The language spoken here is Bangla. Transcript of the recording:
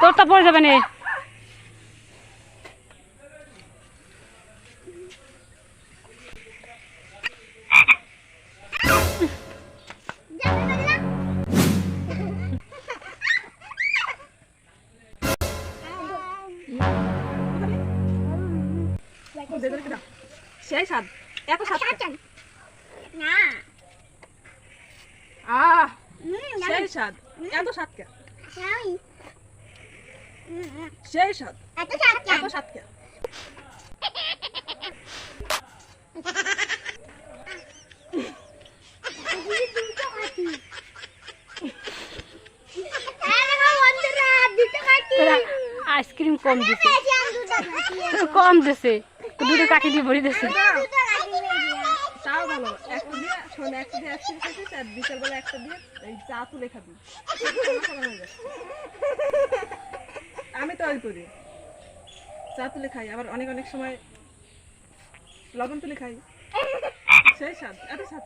তোরটা পড়ে যাবে না। ও, সেই স্বাদ এত স্বাদ কে? আহ সেই স্বাদ এত স্বাদ কে সেই স্বাদ এত স্বাদ কে আইসক্রিম কম দিছে। কম দিছে। দুটো কাটি দিয়ে ভরে দিছে। তাও ভালো। একটা দিয়ে শোন একটা দিয়ে একশো খাইছিস আর বিকালবেলা একটা দিয়ে এই চা তুলে খাবি। আমি তো ওই করি। চা তুলে খাই। আবার অনেক অনেক সময় লবণ তুলে খাই। সেই স্বাদ এত স্বাদ।